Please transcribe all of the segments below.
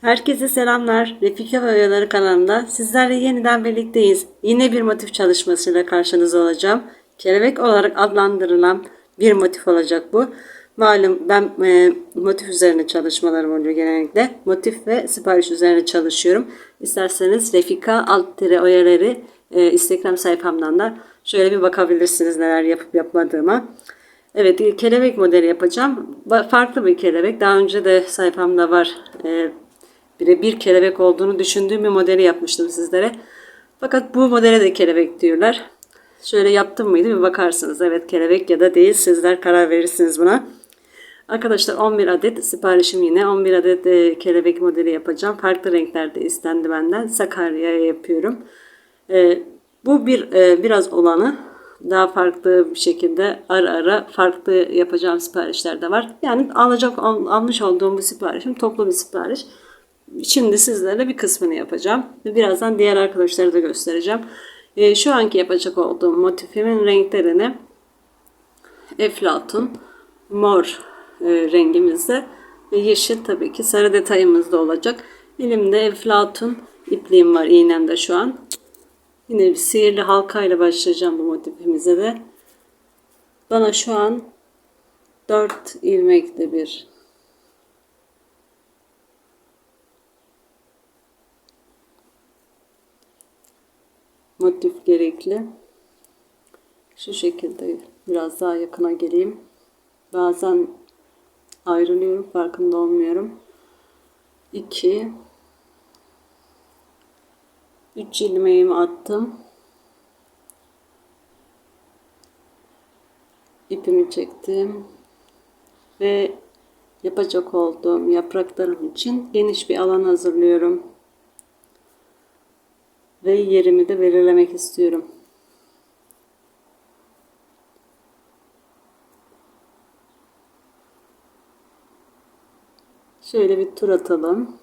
Herkese selamlar. Refika ve Oyaları kanalında sizlerle yeniden birlikteyiz. Yine bir motif çalışmasıyla karşınızda olacağım. Kelebek olarak adlandırılan bir motif olacak bu. Malum ben e, motif üzerine çalışmalarım oluyor genellikle. Motif ve sipariş üzerine çalışıyorum. İsterseniz Refika alt tere oyaları e, Instagram sayfamdan da şöyle bir bakabilirsiniz neler yapıp yapmadığıma. Evet kelebek modeli yapacağım. Farklı bir kelebek. Daha önce de sayfamda var. E, bir bir kelebek olduğunu düşündüğüm bir modeli yapmıştım sizlere. Fakat bu modele de kelebek diyorlar. Şöyle yaptım mıydı bir bakarsınız. Evet kelebek ya da değil sizler karar verirsiniz buna. Arkadaşlar 11 adet siparişim yine 11 adet e, kelebek modeli yapacağım. Farklı renklerde istendi benden. Sakarya'ya yapıyorum. E, bu bir e, biraz olanı daha farklı bir şekilde ara ara farklı yapacağım siparişler de var. Yani alacak al- almış olduğum bu siparişim toplu bir sipariş. Şimdi sizlere bir kısmını yapacağım. Ve birazdan diğer arkadaşları da göstereceğim. E, şu anki yapacak olduğum motifimin renklerini eflatun, mor e, rengimizde ve yeşil tabii ki sarı detayımız da olacak. Elimde eflatun ipliğim var iğnemde şu an. Yine bir sihirli halka ile başlayacağım bu motifimize de. Bana şu an 4 ilmekli bir motif gerekli. Şu şekilde biraz daha yakına geleyim. Bazen ayrılıyorum farkında olmuyorum. 2 3 ilmeğimi attım. İpimi çektim. Ve yapacak olduğum yapraklarım için geniş bir alan hazırlıyorum. Ve yerimi de belirlemek istiyorum. Şöyle bir tur atalım.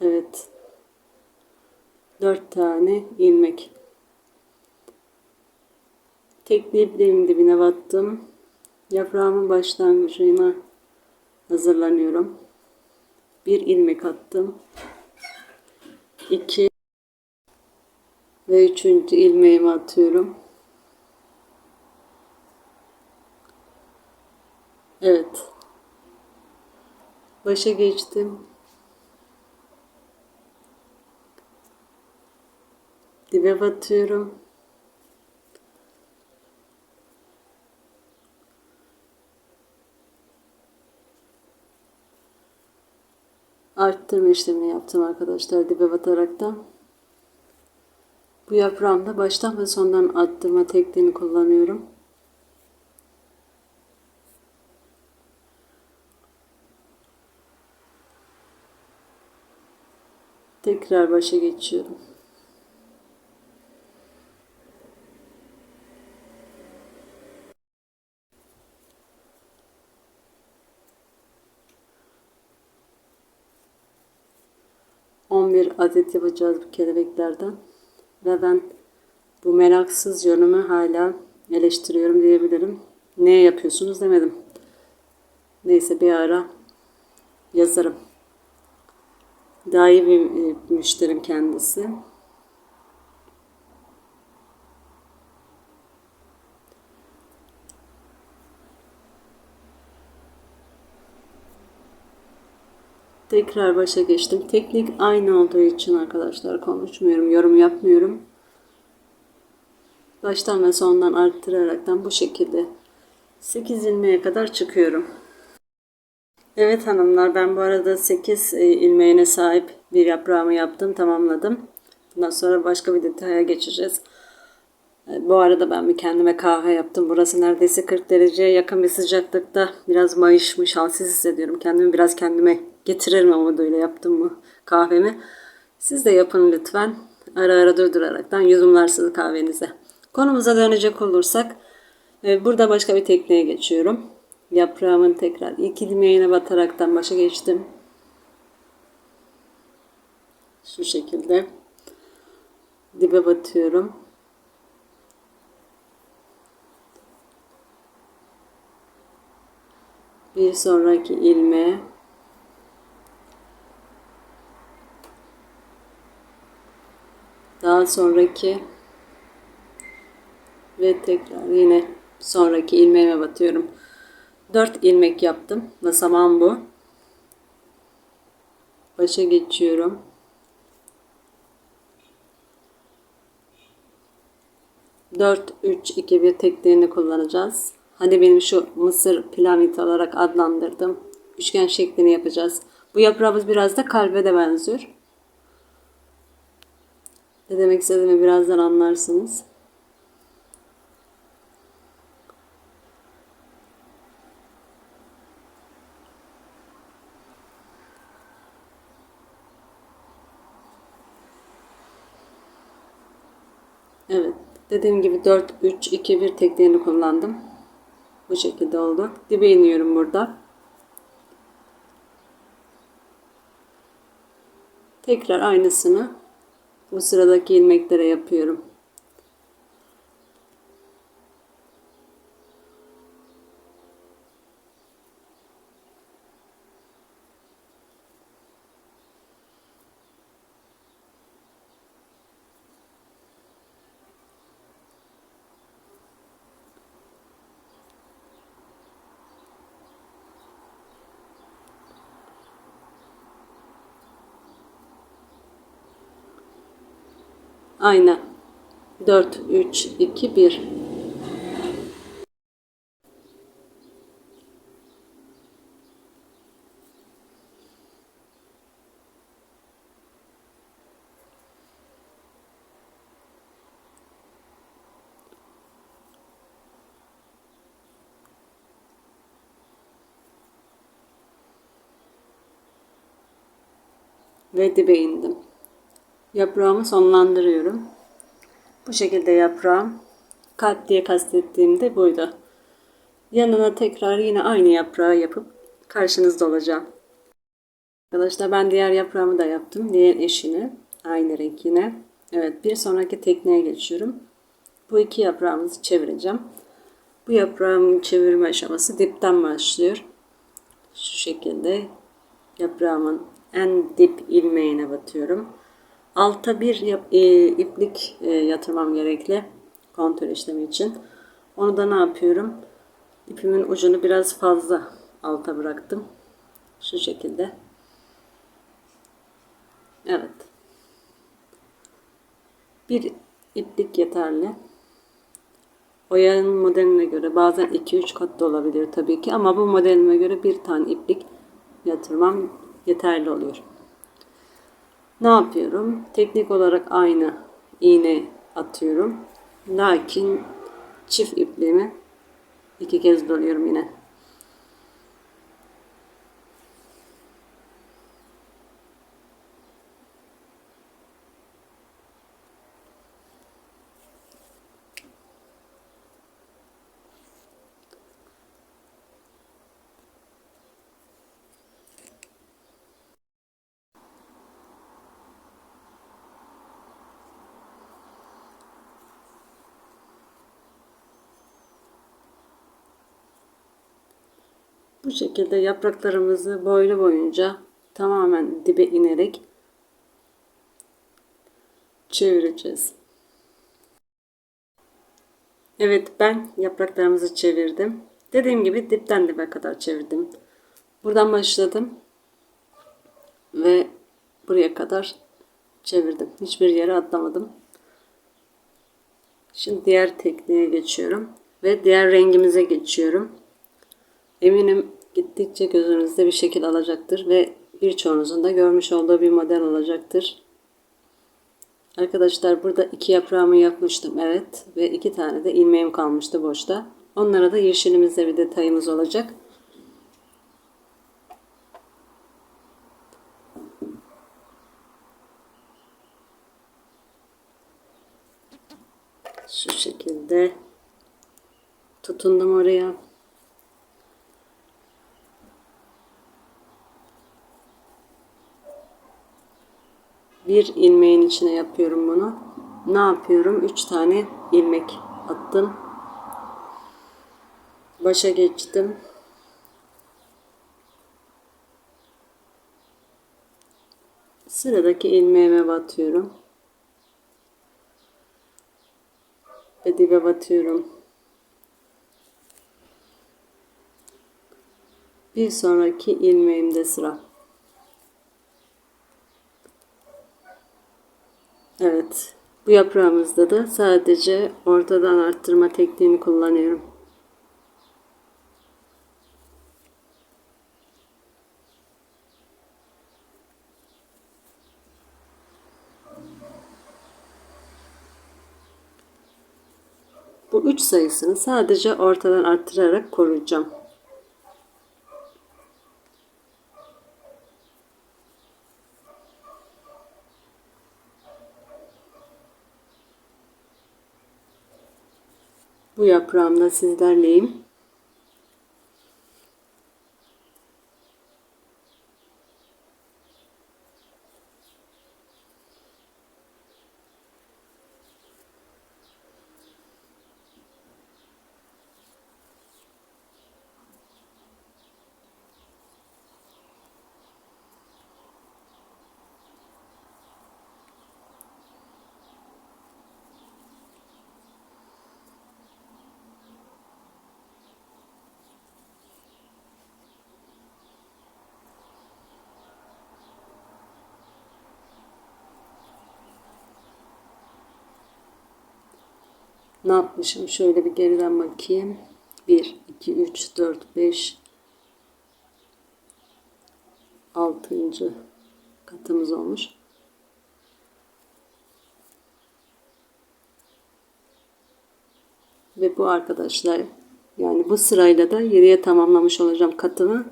Evet. Dört tane ilmek. Tekli ipliğimin dibine battım. Yaprağımın başlangıcına hazırlanıyorum. Bir ilmek attım. İki ve üçüncü ilmeğimi atıyorum. Evet. Başa geçtim. Dibe batıyorum. Arttırma işlemini yaptım arkadaşlar dibe bataraktan. Bu yaprağımda baştan ve sondan arttırma tekniğini kullanıyorum. Tekrar başa geçiyorum. On bir adet yapacağız bu kelebeklerden. Ve ben bu meraksız yönümü hala eleştiriyorum diyebilirim. Ne yapıyorsunuz demedim. Neyse bir ara yazarım. Daha iyi bir e, müşterim kendisi. Tekrar başa geçtim. Teknik aynı olduğu için arkadaşlar konuşmuyorum, yorum yapmıyorum. Baştan ve sondan arttıraraktan bu şekilde 8 ilmeğe kadar çıkıyorum. Evet hanımlar ben bu arada 8 e, ilmeğine sahip bir yaprağımı yaptım tamamladım. Bundan sonra başka bir detaya geçeceğiz. E, Bu arada ben bir kendime kahve yaptım. Burası neredeyse 40 dereceye yakın bir sıcaklıkta. Biraz mayışmış, halsiz hissediyorum. Kendimi biraz kendime getiririm ama böyle yaptım mı kahvemi. Siz de yapın lütfen. Ara ara durduraraktan yudumlarsınız kahvenize. Konumuza dönecek olursak e, burada başka bir tekniğe geçiyorum. Yaprağımın tekrar ilk ilmeğine bataraktan başa geçtim. Şu şekilde dibe batıyorum. Bir sonraki ilmeğe daha sonraki ve tekrar yine sonraki ilmeğime batıyorum. 4 ilmek yaptım. Basamağım bu. Başa geçiyorum. Dört, üç, iki, bir tekniğini kullanacağız. Hani benim şu mısır piramit olarak adlandırdım. Üçgen şeklini yapacağız. Bu yaprağımız biraz da kalbe de benziyor. Ne demek istediğimi birazdan anlarsınız. Evet. Dediğim gibi 4 3 2 1 tekniğini kullandım. Bu şekilde oldu. Dibe iniyorum burada. Tekrar aynısını bu sıradaki ilmeklere yapıyorum. Aynen. 4 3 2 1 ve dibe indim. Yaprağımı sonlandırıyorum. Bu şekilde yaprağım kalp diye kastettiğimde buydu. Yanına tekrar yine aynı yaprağı yapıp karşınızda olacağım. Arkadaşlar ben diğer yaprağımı da yaptım. Diğer eşini. Aynı renk yine. Evet bir sonraki tekneye geçiyorum. Bu iki yaprağımızı çevireceğim. Bu yaprağımın çevirme aşaması dipten başlıyor. Şu şekilde yaprağımın en dip ilmeğine batıyorum. Alta bir yap, e, iplik e, yatırmam gerekli kontür işlemi için. Onu da ne yapıyorum? İpimin ucunu biraz fazla alta bıraktım. Şu şekilde. Evet. Bir iplik yeterli. Oyanın modeline göre bazen 2-3 kat da olabilir tabii ki ama bu modelime göre bir tane iplik yatırmam yeterli oluyor. Ne yapıyorum? Teknik olarak aynı iğne atıyorum. Lakin çift ipliğimi iki kez doluyorum yine. Bu şekilde yapraklarımızı boylu boyunca tamamen dibe inerek çevireceğiz. Evet ben yapraklarımızı çevirdim. Dediğim gibi dipten dibe kadar çevirdim. Buradan başladım ve buraya kadar çevirdim. Hiçbir yere atlamadım. Şimdi diğer tekniğe geçiyorum ve diğer rengimize geçiyorum. Eminim gittikçe gözünüzde bir şekil alacaktır ve birçoğunuzun da görmüş olduğu bir model olacaktır. Arkadaşlar burada iki yaprağımı yapmıştım evet ve iki tane de ilmeğim kalmıştı boşta. Onlara da yeşilimizde bir detayımız olacak. Şu şekilde tutundum oraya. Bir ilmeğin içine yapıyorum bunu. Ne yapıyorum? 3 tane ilmek attım. Başa geçtim. Sıradaki ilmeğime batıyorum. Ve dibe batıyorum. Bir sonraki ilmeğimde sıra. Evet. Bu yaprağımızda da sadece ortadan arttırma tekniğini kullanıyorum. Bu üç sayısını sadece ortadan arttırarak koruyacağım. Bu yaprağımda sizlerleyim. Ne yapmışım? Şöyle bir geriden bakayım. 1, 2, 3, 4, 5, 6. katımız olmuş. Ve bu arkadaşlar yani bu sırayla da 7'ye tamamlamış olacağım katımı.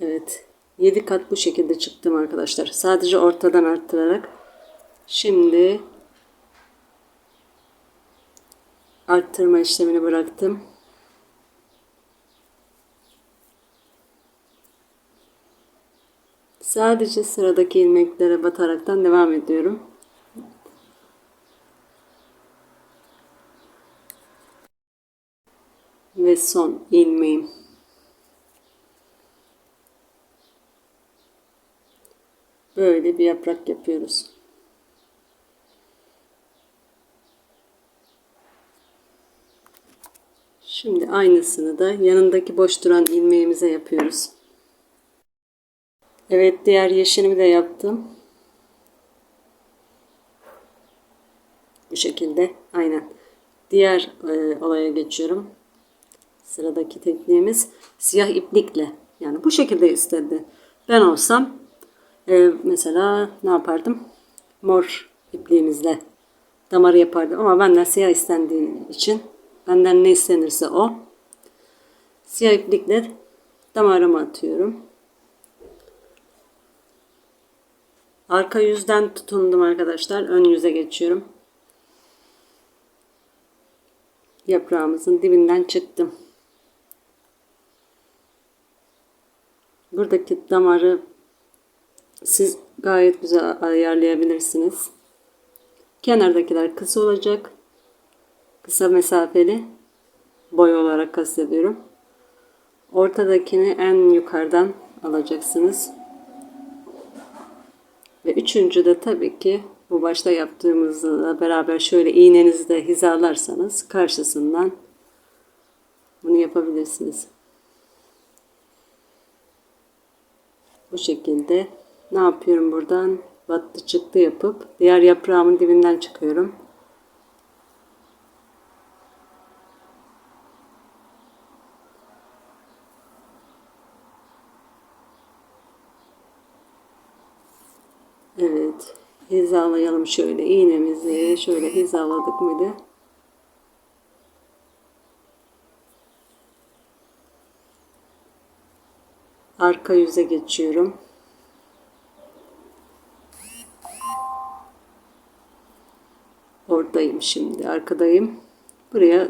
Evet. 7 kat bu şekilde çıktım arkadaşlar. Sadece ortadan arttırarak. Şimdi arttırma işlemini bıraktım. Sadece sıradaki ilmeklere bataraktan devam ediyorum. Ve son ilmeğim. Böyle bir yaprak yapıyoruz. Şimdi aynısını da yanındaki boş duran ilmeğimize yapıyoruz. Evet diğer yeşilimi de yaptım. Bu şekilde aynen. Diğer e, olaya geçiyorum. Sıradaki tekniğimiz siyah iplikle. Yani bu şekilde istedi. Ben olsam e, mesela ne yapardım? Mor ipliğimizle damarı yapardım. Ama benden siyah istendiği için benden ne istenirse o. Siyah iplikle damarımı atıyorum. Arka yüzden tutundum arkadaşlar. Ön yüze geçiyorum. Yaprağımızın dibinden çıktım. Buradaki damarı siz gayet güzel ayarlayabilirsiniz. Kenardakiler kısa olacak. Kısa mesafeli boy olarak kastediyorum. Ortadakini en yukarıdan alacaksınız. Ve üçüncü de tabii ki bu başta yaptığımızla beraber şöyle iğnenizi de hizalarsanız karşısından bunu yapabilirsiniz. Bu şekilde ne yapıyorum buradan? Battı çıktı yapıp diğer yaprağımın dibinden çıkıyorum. Evet. Hizalayalım şöyle iğnemizi. Şöyle hizaladık mıydı? Arka yüze geçiyorum. Oradayım şimdi. Arkadayım. Buraya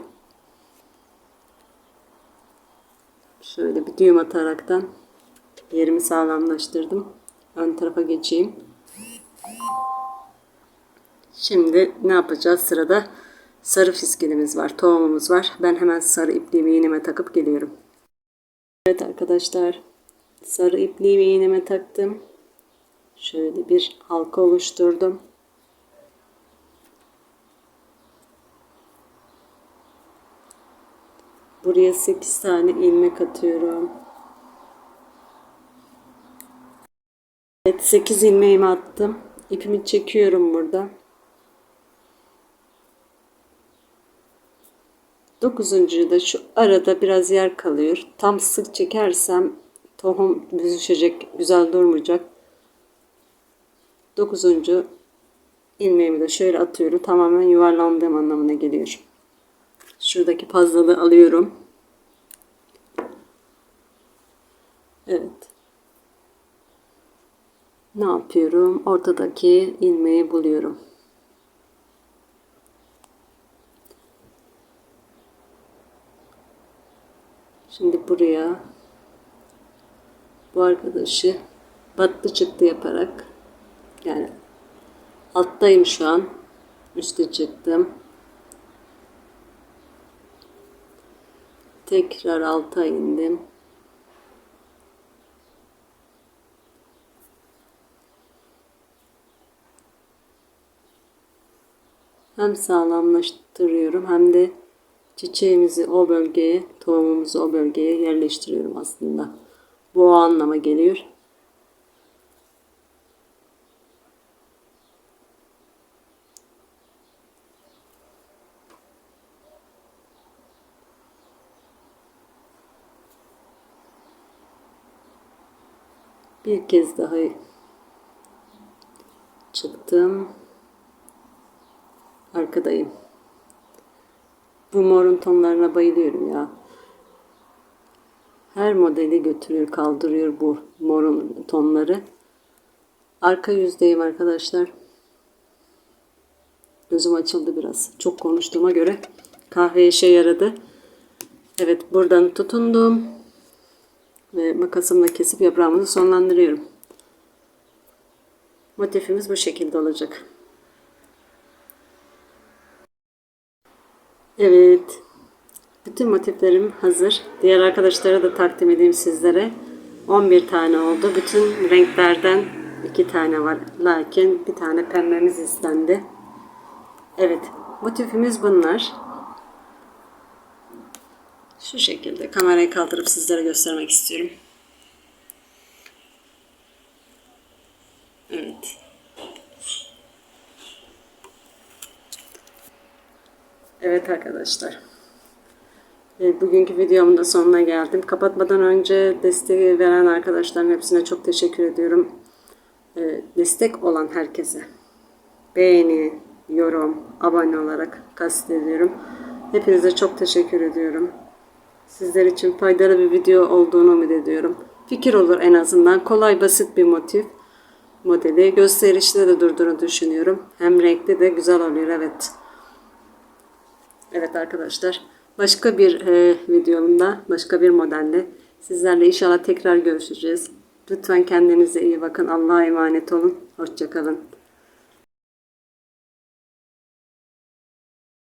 şöyle bir düğüm ataraktan Yerimi sağlamlaştırdım. Ön tarafa geçeyim. Şimdi ne yapacağız? Sırada sarı fiskilimiz var. Tohumumuz var. Ben hemen sarı ipliğimi iğneme takıp geliyorum. Evet arkadaşlar. Sarı ipliğimi iğneme taktım. Şöyle bir halka oluşturdum. Buraya 8 tane ilmek atıyorum. Evet 8 ilmeğimi attım. İpimi çekiyorum burada. 9. da şu arada biraz yer kalıyor. Tam sık çekersem tohum büzüşecek, güzel durmayacak. 9. ilmeğimi de şöyle atıyorum. Tamamen yuvarlandığım anlamına geliyor. Şuradaki fazlalığı alıyorum. Evet. Ne yapıyorum? Ortadaki ilmeği buluyorum. Şimdi buraya bu arkadaşı battı çıktı yaparak yani alttayım şu an. Üste çıktım. Tekrar alta indim. Hem sağlamlaştırıyorum hem de çiçeğimizi o bölgeye, tohumumuzu o bölgeye yerleştiriyorum aslında. Bu o anlama geliyor. Bir kez daha çıktım. Arkadayım. Bu morun tonlarına bayılıyorum ya. Her modeli götürüyor, kaldırıyor bu morun tonları. Arka yüzdeyim arkadaşlar. Gözüm açıldı biraz. Çok konuştuğuma göre kahve işe yaradı. Evet buradan tutundum. Ve makasımla kesip yaprağımızı sonlandırıyorum. Motifimiz bu şekilde olacak. Evet. Bütün motiflerim hazır. Diğer arkadaşlara da takdim edeyim sizlere. 11 tane oldu. Bütün renklerden 2 tane var. Lakin bir tane pembemiz istendi. Evet. Motifimiz bunlar. Şu şekilde kamerayı kaldırıp sizlere göstermek istiyorum. Evet. Evet arkadaşlar. E, Bugünkü videomun da sonuna geldim. Kapatmadan önce desteği veren arkadaşların hepsine çok teşekkür ediyorum. E, Destek olan herkese beğeni, yorum, abone olarak kastediyorum. Hepinize çok teşekkür ediyorum. Sizler için faydalı bir video olduğunu umut ediyorum. Fikir olur en azından. Kolay basit bir motif modeli. Gösterişte de durduğunu düşünüyorum. Hem renkli de güzel oluyor evet. Evet arkadaşlar. Başka bir e, videomda, başka bir modelle sizlerle inşallah tekrar görüşeceğiz. Lütfen kendinize iyi bakın. Allah'a emanet olun. Hoşçakalın.